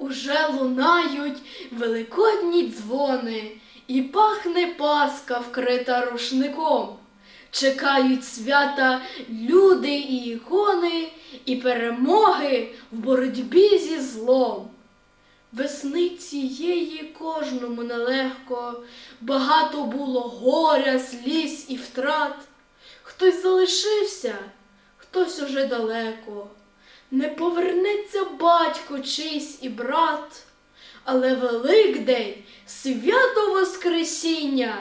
Уже лунають великодні дзвони, і пахне паска, вкрита рушником. Чекають свята люди і ікони, і перемоги в боротьбі зі злом. Весни цієї кожному нелегко, багато було горя, сліз і втрат. Хтось залишився, хтось уже далеко. Не повернеться батько чийсь і брат, але Великдень, свято Воскресіння,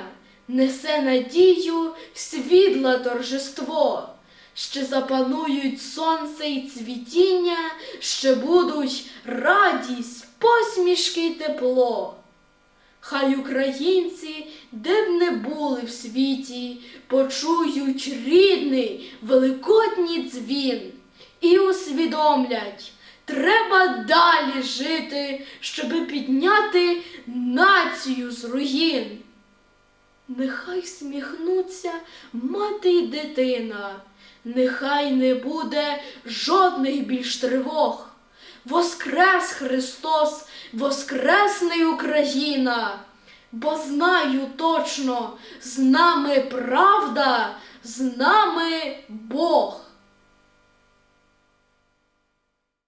несе надію світла торжество. Ще запанують сонце й цвітіння, ще будуть радість, посмішки й тепло. Хай українці, де б не були в світі, почують рідний великодній дзвін і усвідомлять, треба далі жити, щоби підняти націю з руїн. Нехай сміхнуться мати й дитина, нехай не буде жодних більш тривог. Воскрес Христос, воскресне й Україна, бо знаю точно, з нами правда, з нами Бог.